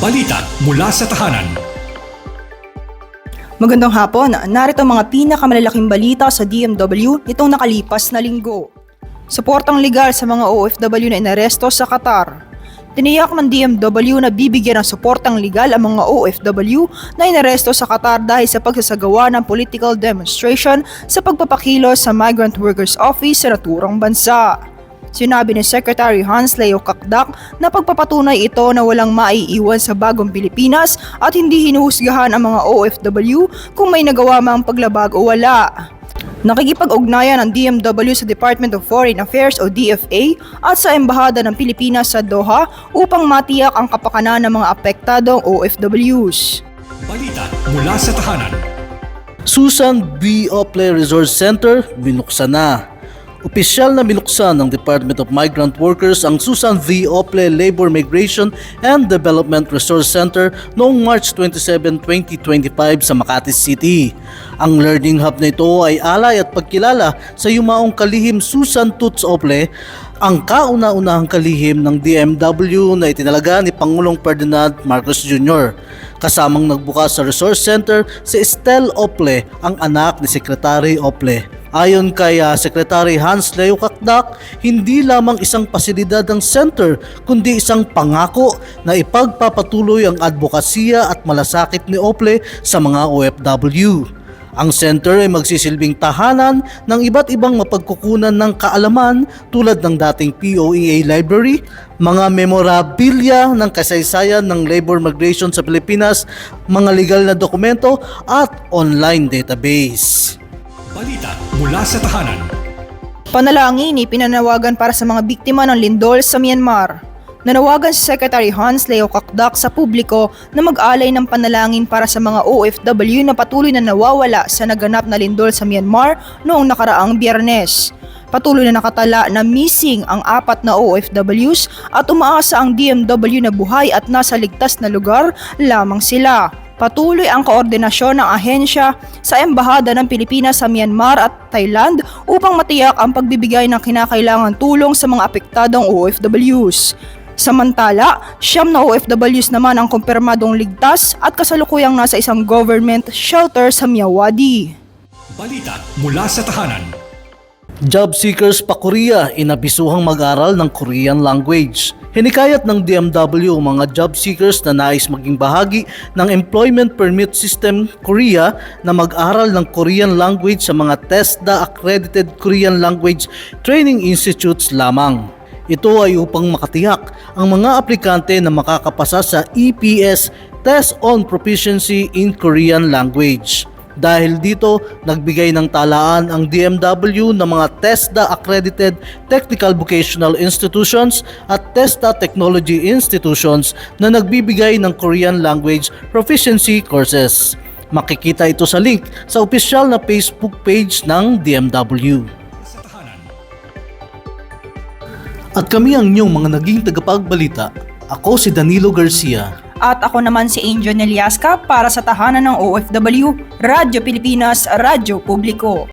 Balita mula sa tahanan. Magandang hapon, narito ang mga pinakamalalaking balita sa DMW nitong nakalipas na linggo. Suportang legal sa mga OFW na inaresto sa Qatar. Tiniyak ng DMW na bibigyan ng suportang legal ang mga OFW na inaresto sa Qatar dahil sa pagsasagawa ng political demonstration sa pagpapakilos sa Migrant Workers Office sa naturang bansa. Sinabi ni Secretary Hans Leo Kakdak na pagpapatunay ito na walang maiiwan sa bagong Pilipinas at hindi hinuhusgahan ang mga OFW kung may nagawa mang paglabag o wala. Nakikipag-ugnayan ang DMW sa Department of Foreign Affairs o DFA at sa Embahada ng Pilipinas sa Doha upang matiyak ang kapakanan ng mga apektadong OFWs. Balita mula sa tahanan. Susan B. Ople Resource Center binuksan na. Opisyal na binuksan ng Department of Migrant Workers ang Susan V. Ople Labor Migration and Development Resource Center noong March 27, 2025 sa Makati City. Ang learning hub na ito ay alay at pagkilala sa yumaong kalihim Susan Toots Ople ang kauna-unahang kalihim ng DMW na itinalaga ni Pangulong Ferdinand Marcos Jr. Kasamang nagbukas sa Resource Center si Estel Ople, ang anak ni Secretary Ople. Ayon kay ah, Secretary Hans Leo Kakdak, hindi lamang isang pasilidad ng center kundi isang pangako na ipagpapatuloy ang advokasya at malasakit ni Ople sa mga OFW. Ang center ay magsisilbing tahanan ng iba't ibang mapagkukunan ng kaalaman tulad ng dating POEA library, mga memorabilia ng kasaysayan ng labor migration sa Pilipinas, mga legal na dokumento at online database. Balita mula sa tahanan. Panalangin ipinanawagan para sa mga biktima ng lindol sa Myanmar. Nanawagan si Secretary Hans Leo Kakdak sa publiko na mag-alay ng panalangin para sa mga OFW na patuloy na nawawala sa naganap na lindol sa Myanmar noong nakaraang biyernes. Patuloy na nakatala na missing ang apat na OFWs at umaasa ang DMW na buhay at nasa ligtas na lugar lamang sila. Patuloy ang koordinasyon ng ahensya sa Embahada ng Pilipinas sa Myanmar at Thailand upang matiyak ang pagbibigay ng kinakailangang tulong sa mga apektadong OFWs. Samantala, siyam na OFWs naman ang kumpirmadong ligtas at kasalukuyang nasa isang government shelter sa Miyawadi. Balita mula sa tahanan. Job seekers pa Korea inabisuhang mag-aral ng Korean language. Hinikayat ng DMW mga job seekers na nais maging bahagi ng Employment Permit System Korea na mag-aral ng Korean language sa mga TESDA accredited Korean language training institutes lamang. Ito ay upang makatiyak ang mga aplikante na makakapasa sa EPS Test on Proficiency in Korean Language. Dahil dito, nagbigay ng talaan ang DMW ng mga TESDA accredited Technical Vocational Institutions at TESDA Technology Institutions na nagbibigay ng Korean Language Proficiency Courses. Makikita ito sa link sa opisyal na Facebook page ng DMW. At kami ang inyong mga naging tagapagbalita. Ako si Danilo Garcia. At ako naman si Angel Neliasca para sa tahanan ng OFW, Radyo Pilipinas, Radyo Publiko.